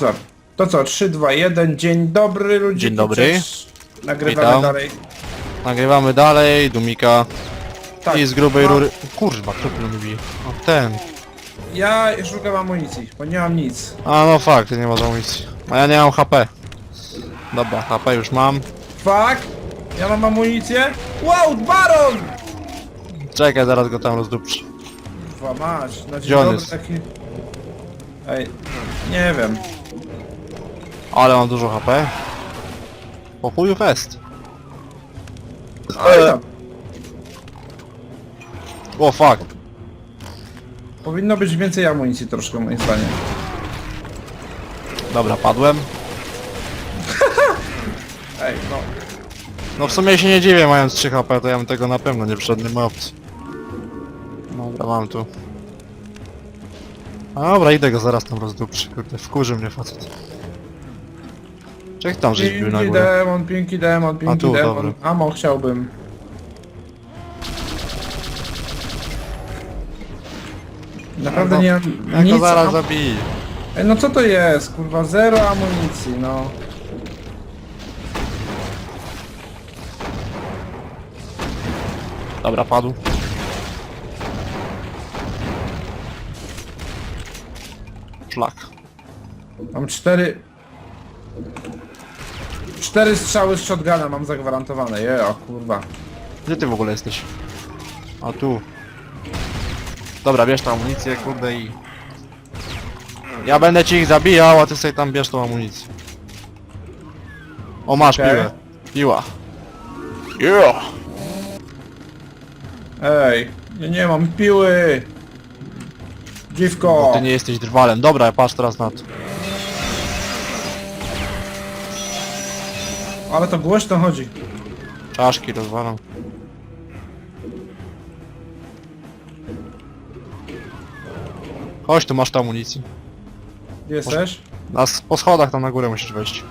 co? To co? 3, 2, 1. Dzień dobry ludzie. Dzień dobry. Nagrywamy Witam. dalej. Nagrywamy dalej, Dumika. Tak. I z grubej no, rury... Kurwa, kto tu lubi? O, ten. Ja szukam amunicji, bo nie mam nic. A no fakt, nie ma amunicji. A ja nie mam HP. Dobra, HP już mam. Fuck! Ja mam amunicję? Wow, baron! Czekaj, zaraz go tam rozdupczę. Kurwa mać, na dzień Gdzie on dobry jest? taki... Ej, nie wiem. Ale mam dużo HP. Po chuju fest. Ale. O fuck. Powinno być więcej amunicji troszkę moim zdaniem. Dobra, padłem. Ej, no. No w sumie się nie dziwię, mając 3 HP, to ja bym tego na pewno nie przyszedł, nie ma opcji. Dobra, mam tu. A dobra, idę go zaraz tam rozdupczy, kurde, wkurzy mnie facet. Czek tam żeś bił na Piękny górę. demon, piękny demon, piękny tu, demon. dobra. Amo chciałbym. Naprawdę No, nie Ja mam go nic. zaraz am- zabiję. Ej, no co to jest? Kurwa, zero amunicji, no. Dobra, padł. Szlak. Mam cztery... Cztery strzały z shotguna mam zagwarantowane, je, o kurwa. Gdzie ty w ogóle jesteś? A tu. Dobra, bierz tą amunicję, kurde i... Ja będę ci ich zabijał, a ty sobie tam bierz tą amunicję. O, masz Okej. piłę. Piła. Yeah. Ej, ja nie mam piły! Dziwko! Ty nie jesteś drwalem. Dobra, patrz teraz na to. Ale to głośno chodzi. Czaszki rozwalam. Chodź, tu masz tę amunicję. Gdzie jesteś? Na, s- po schodach tam na górę musisz wejść.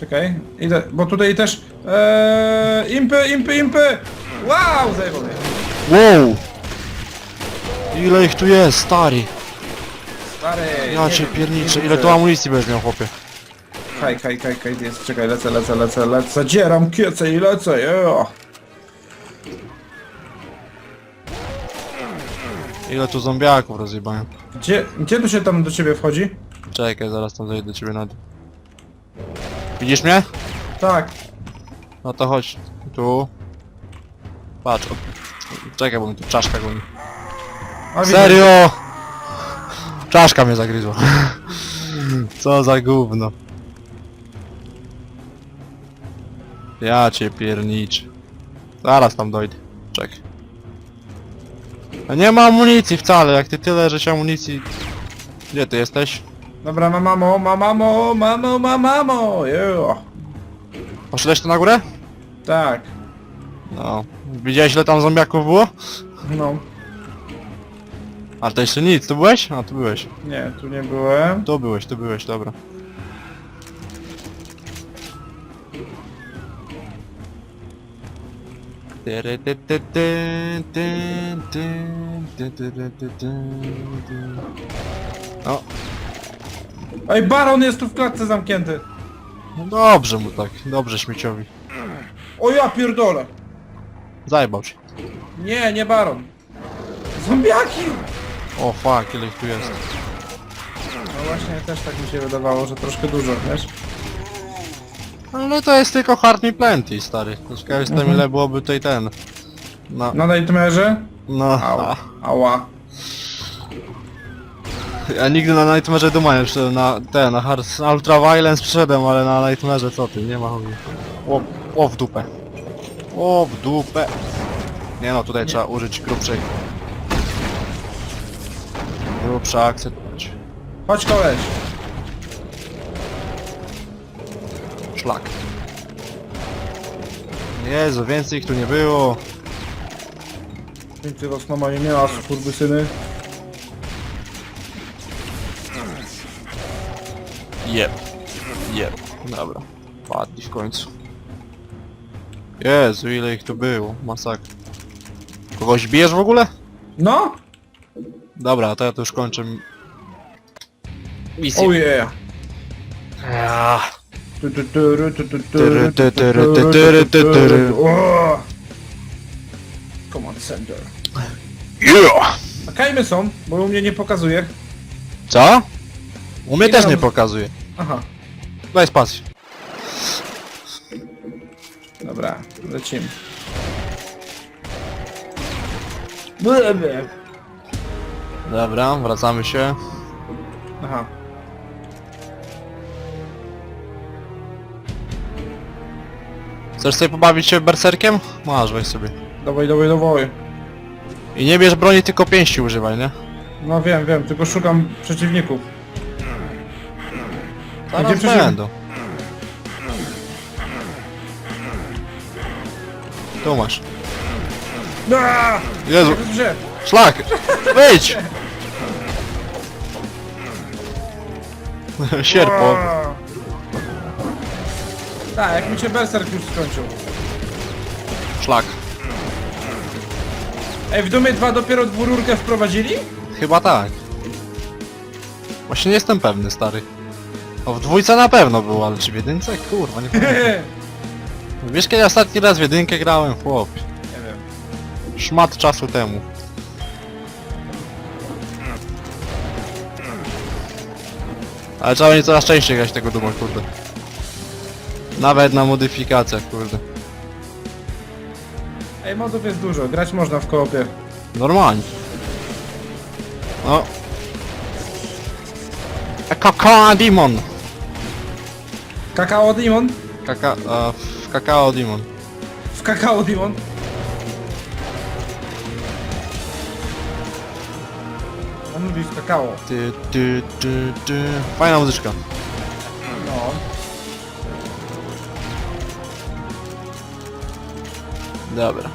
Czekaj, idę, bo tutaj też... Eee, impy, impy, impy! Wow, zajebał mnie. Wow! Ile ich tu jest, stary? Stary, Ja nie cię wiem, pierniczę, ile tu amunicji będziesz miał, chłopie? Kaj, kaj, kaj, kaj, jest, czekaj, lecę, lecę, lecę, lecę, dzieram kiece i lecę, yeah. Ile tu zombiaków rozjebałem? Gdzie, gdzie tu się tam do ciebie wchodzi? Czekaj, zaraz tam zejdę do ciebie na dół. Widzisz mnie? Tak, No to chodź. Tu. Patrz. O... Czekaj, bo mi tu czaszka goni. a widzę. Serio! Czaszka mnie zagryzła. Co za gówno. Ja cię pierniczę. Zaraz tam dojdę. Czekaj. A nie ma amunicji wcale, jak ty tyle żeś amunicji... Gdzie ty jesteś? Dobra, ma mamo, ma mamo, mamo, ma mamo. Poszedłeś tu na górę? Tak, No. Widziałeś ile tam zombiaków było? no, A to jeszcze nic, tu byłeś? A tu byłeś. nie, tu nie byłem. Tu byłeś, tu byłeś, dobra. No, Ej, baron jest tu w klatce zamknięty. no dobrze mu tak, dobrze śmieciowi. O ja pierdolę. Zajebał cię. Nie, nie baron. Zombiaki! O fuck, ile ich tu jest. No właśnie, też tak mi się wydawało, że troszkę dużo, wiesz? Ale to jest tylko Hard Me Plenty, stary. Ciekaw jestem Mhm. ile byłoby tutaj ten. No, Na Nightmare'ze? no, Au, a. ała. Ja nigdy na Nightmare Duma nie przyszedłem, na ten, na Hard, Ultra Violence przyszedłem, ale na Nightmare co ty, nie ma chuj. O, o w dupę. O w dupę. Nie no, tutaj trzeba użyć grubszej. Grubsza akcja. Chodź koleś. Szlak. Jezu, więcej ich tu nie było. Ty rosnoma nie miała, syny. Jeb. Jeb. Dobra. Padli w końcu. Jezu, ile ich tu było. Masakra. Kogoś bijesz w ogóle? No? Dobra, to ja to już kończę. Misję. Oh yeah. Ja. Tyry, tu, tyry! Command center. Yeah. A kajmy są, bo u mnie nie pokazuje. Co? U mnie też mam- nie pokazuje. Aha, Daj spację. dobra, lecimy. Dobra, wracamy się. Aha. Chcesz sobie pobawić się berserkiem? Masz, weź sobie. Dawaj, dawaj, dawaj. I nie bierz broni, tylko pięści używaj, nie? No wiem, wiem, tylko szukam przeciwników. Zaraz Gdzie przeciw- będą. Tu masz. Aaaa! Jezu, szlak! Wyjdź! Sierpo. Tak, jak mi się berserk już skończył. Szlak. Ej, w Dumie 2 dopiero dwururkę wprowadzili? Chyba tak. Właśnie nie jestem pewny, stary. O, w dwójce na pewno było, ale czy w jedynce? Kurwa, nie pamiętam. Wiesz kiedy ostatni raz w jedynkę grałem? Chłop. Nie wiem. Szmat czasu temu. Ale trzeba będzie coraz częściej grać tego Duma, kurde. Nawet na modyfikacjach, kurde. Ej, modów jest dużo, grać można w koopie. Normalnie. No. Kakao Demon! Kakao Demon? Kaka... A, w Kakao Demon. W Kakao Demon? On mówi w kakao. Ty, ty, ty, ty. Fajna muzyczka. Dobra.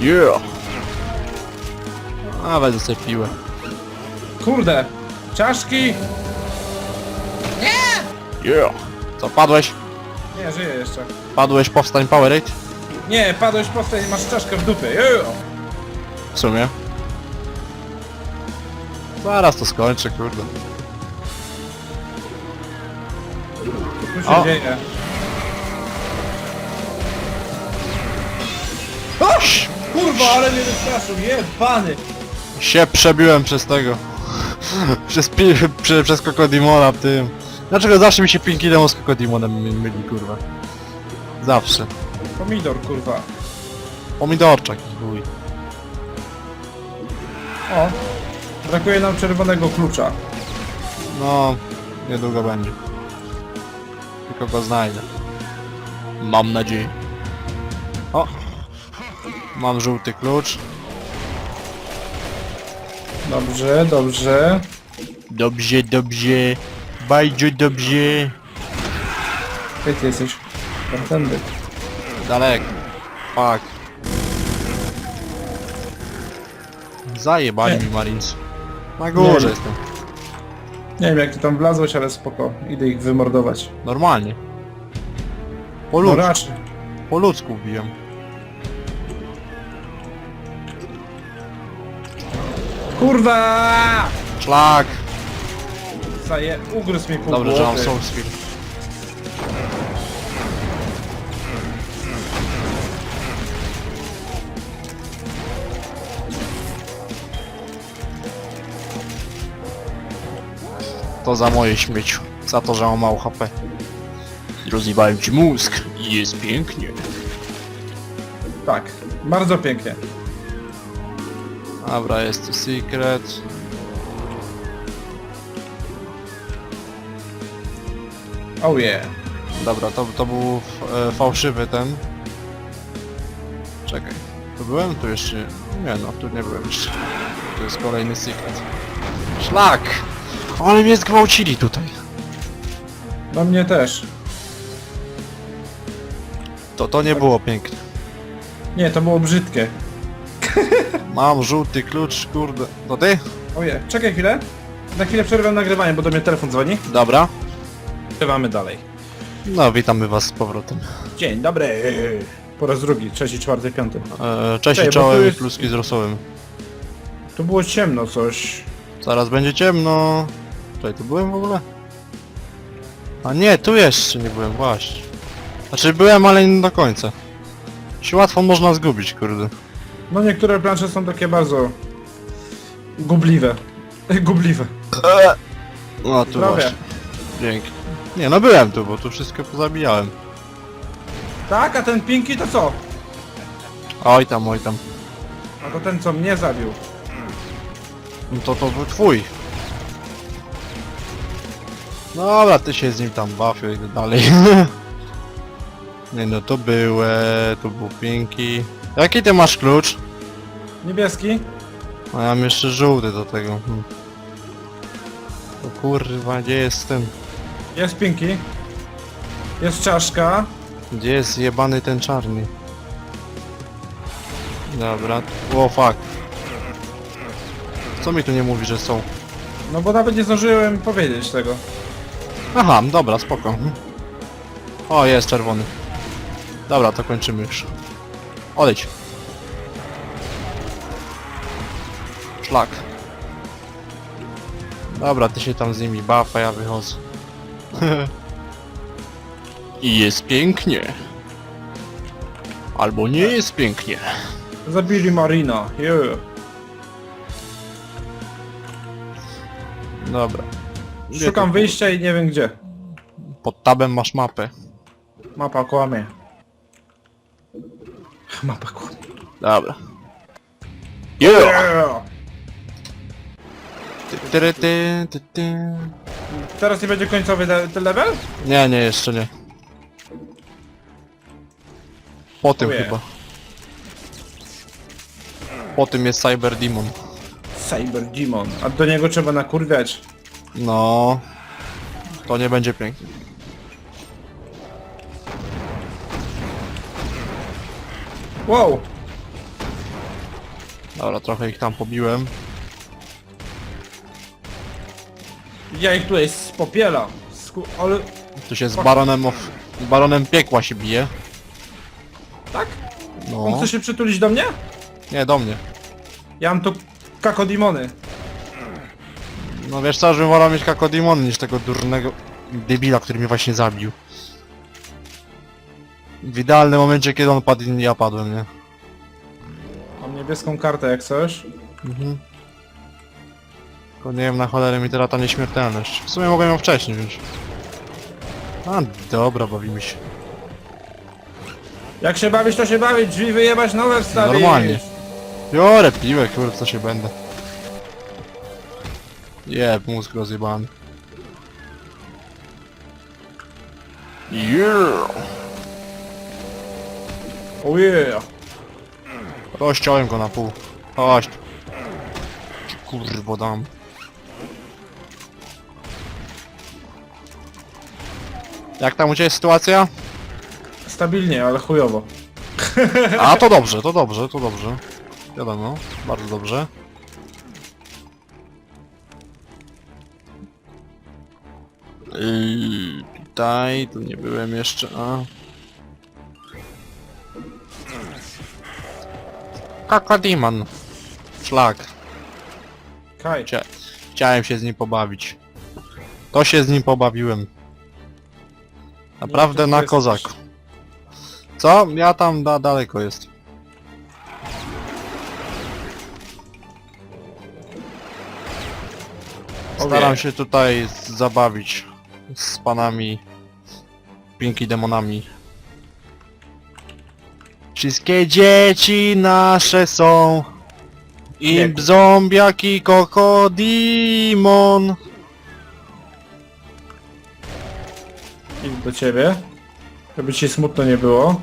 Yeah! A, wezmę sobie piłę. Kurde! Czaszki! Yeah! Co, padłeś? Nie, żyję jeszcze. Padłeś, powstań Powerade? Nie, padłeś powstań i masz czaszkę w dupie. Jejo! W sumie. Zaraz to skończę, kurde. Co tu się O. dzieje? Oś! Kurwa, ale mnie wystraszył, jebany! Się przebiłem przez tego. przez, pi- prze, przez Kokodimona w tym. Dlaczego zawsze mi się Pinky Demo z Kokodimonem my- myli, kurwa? Zawsze. Pomidor, kurwa. Pomidorczak chuj. O! Brakuje nam czerwonego klucza. No, niedługo będzie. Tylko go znajdę. Mam nadzieję. O! Mam żółty klucz. Dobrze, dobrze. Dobrze, dobrze. Bardzo dobrze. Gdzie ty jesteś? Tamtędy. Daleko. Fuck. Zajebali Nie. mi Marines. Na górze Nie. jestem. Nie wiem jak ty tam wlazłeś, ale spoko. Idę ich wymordować. Normalnie. Po No raczej. po ludzku. Kurwa! Szlak! Zaje... Ugryzł mi pół Dobrze, że mam głowy. Soulsfield. To za moje śmieciu. Za to, że mam mało HP. Rozjebałem ci mózg i jest pięknie. Tak. Bardzo pięknie. Dobra, jest tu secret. Oh yeah. Dobra, to, to był e, fałszywy ten. Czekaj. Tu byłem? Tu jeszcze... Nie no, tu nie byłem jeszcze. Tu jest kolejny secret. Szlak! Ale mnie zgwałcili tutaj. No mnie też. To, to nie było piękne. Nie, to było brzydkie. Mam żółty klucz, kurde. To ty? Oje, czekaj chwilę. Na chwilę przerwę nagrywanie, bo do mnie telefon dzwoni. Dobra. Grywamy dalej. No, witamy was z powrotem. Dzień dobry. Po raz drugi, trzeci, czwarty, piąty. E, cześć i bo tu czołem, jest- pluski z rosołem. Tu było ciemno coś. Zaraz będzie ciemno. Tutaj tu byłem w ogóle? A nie, tu jeszcze nie byłem, właśnie. Znaczy byłem, ale nie do końca. Się łatwo można zgubić, kurde. No niektóre plansze są takie bardzo... Gubliwe. Gubliwe. No tu Zdrowie. właśnie. Dzięki. Nie no byłem tu, bo tu wszystko pozabijałem. Tak, a ten Pinky to co? Oj tam, oj tam. A to ten co mnie zabił. No to to był twój. Dobra, ty się z nim tam bawił, idę dalej. Nie no, to były, tu był Pinky. Jaki ty masz klucz? Niebieski? A ja mam jeszcze żółty do tego. Hmm. O kurwa, gdzie jest ten? Jest Pinky. Jest czaszka. Gdzie jest jebany ten czarny? Dobra, o fuck. Co mi tu nie mówi, że są? No bo nawet nie zdążyłem powiedzieć tego. Aha, dobra, spoko. O, jest czerwony. Dobra, to kończymy już. Odejdź. Szlak. Dobra, ty się tam z nimi baw, a ja wychodzę. I jest pięknie. Albo nie jest pięknie. Zabili Marina. Yeah. Dobra. Gdzie Szukam wyjścia i nie wiem gdzie. Pod tabem masz mapę. Mapa kłamie. Mapa kłamie. Dobra. Yeah! Yeah. Ty, ty, ty, ty, ty. Teraz nie będzie końcowy le ten level? Nie, nie, jeszcze nie. Po tym chyba. Po tym jest Cyber Demon. Cyber Demon. A do niego trzeba nakurwiać. No. To nie będzie pięknie. Wow! Dobra, trochę ich tam pobiłem. Ja ich tutaj spopielam. Sku ale... Tu się z Baronem of... z Baronem Piekła się bije. Tak? On No. chce się przytulić do mnie? Nie, do mnie. Ja mam tu kakodimony. No wiesz co, żebym wolał mieć Kakodimon niż tego durnego debila, który mnie właśnie zabił. W idealnym momencie, kiedy on padł, ja padłem, nie? Mam niebieską kartę jak coś. Mhm. Tylko nie wiem na cholerę mi teraz ta nieśmiertelność. W sumie mogłem ją wcześniej wziąć. A dobra, bawimy się. Jak się bawić, to się bawić. Drzwi wyjebać, nowe wstawić. Normalnie. Biorę piłę, kurde, co się będę. Jeb, mózg rozjebany. Yeah! Oh yeah. Rozciąłem go na pół. Chodź. Ci Kurwo dam. Jak tam u Ciebie sytuacja? Stabilnie, ale chujowo. A to dobrze, to dobrze, to dobrze. Wiadomo, bardzo dobrze. Yy, tutaj, tu nie byłem jeszcze, a... Kakadiman. Szlak. Kaj. Chcia chciałem się z nim pobawić. To się z nim pobawiłem. Naprawdę Nie, to na kozak. Co? Ja tam da daleko jest. Staram się tutaj zabawić z panami Pinki demonami. Wszystkie dzieci nasze są Imp, zombiak i kokodimon. Idę do ciebie. Żeby ci smutno nie było.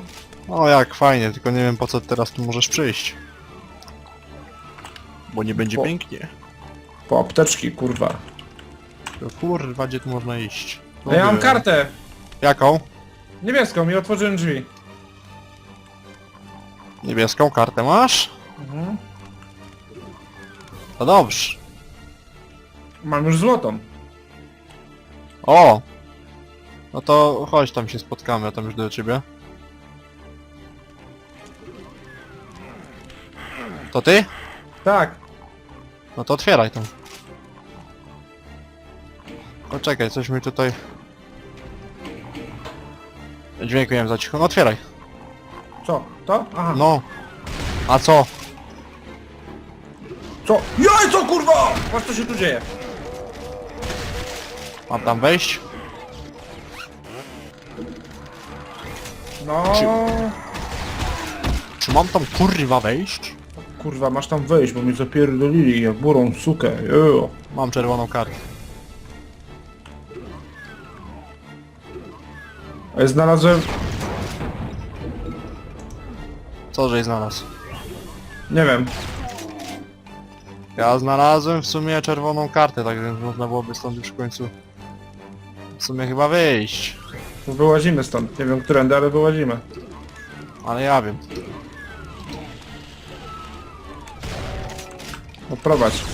O jak fajnie, tylko nie wiem po co teraz tu możesz przyjść. Bo nie będzie Po- pięknie. Po apteczki, kurwa. To kurwa, gdzie tu można iść? No ja mam kartę. Jaką? Niebieską i otworzyłem drzwi. Niebieską kartę masz? Mhm. To dobrze. Mam już złotą. O! No to chodź tam się spotkamy, ja tam już do ciebie. To ty? Tak. No to otwieraj tam. Poczekaj, coś mi tutaj... Dźwięku nie wiem za cicho. No otwieraj. Co? To? Aha. No. A co? Co? Jaj, co kurwa! Patrz co się tu dzieje. Mam tam wejść? No... Czy mam tam kurwa wejść? Kurwa, masz tam wejść, bo mnie zapierdolili jak burą sukę. Jo. Mam czerwoną kartę. Znalazłem... Co żeś znalazł? Nie wiem. Ja znalazłem w sumie czerwoną kartę, tak więc można byłoby stąd już w końcu... W sumie chyba wyjść. To wyłazimy stąd. Nie wiem którędy, ale wyłazimy. Ale ja wiem. No prowadź.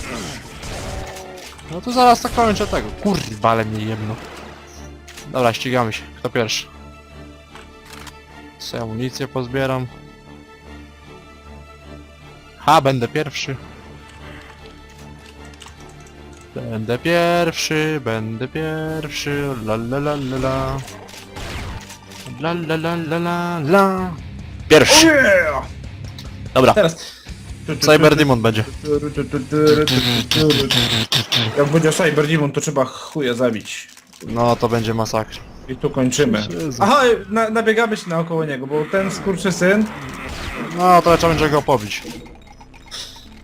No to zaraz tak kończę tego. Kurwa, ale mnie jemno. Dobra, ścigamy się. Kto pierwszy? Co amunicję pozbieram. Ha, będę pierwszy. Będę pierwszy, będę pierwszy, la la la la la. La la la la la la. Pierwszy. Yeah! Dobra, Teraz. Cyber Demon będzie. Jak będzie Cyber Demon, to trzeba chuja zabić. No to będzie masakra. I tu kończymy. Jezu. Aha, na, nabiegamy się naokoło niego, bo ten skurczysyn... No to trzeba będzie go pobić.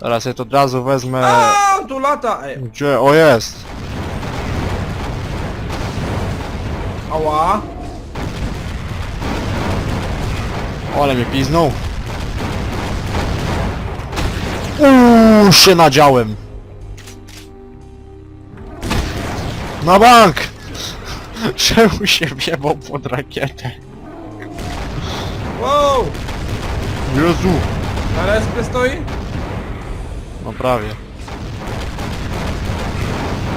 Teraz ja to od razu wezmę... A, tu lata! Ej, Gdzie? O jest! ała! Ale mnie piznął. Uuu, się nadziałem. Na bank! Czemu się wjebał pod rakietę? Wow! Jezu! Na respie stoi? No prawie.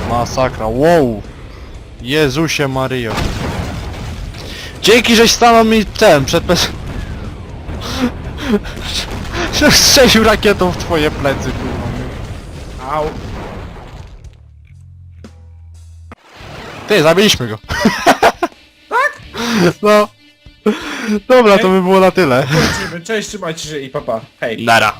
Masakra, wow! Jezusie Maryjo. Dzięki, żeś stanął mi ten, przed pes... Strzelił rakietą w twoje plecy, kurwa. Au. Ty, zabiliśmy go. tak? No. Dobra, to by było na tyle. Kończymy. Cześć, trzymajcie się i papa. Hej. Nara.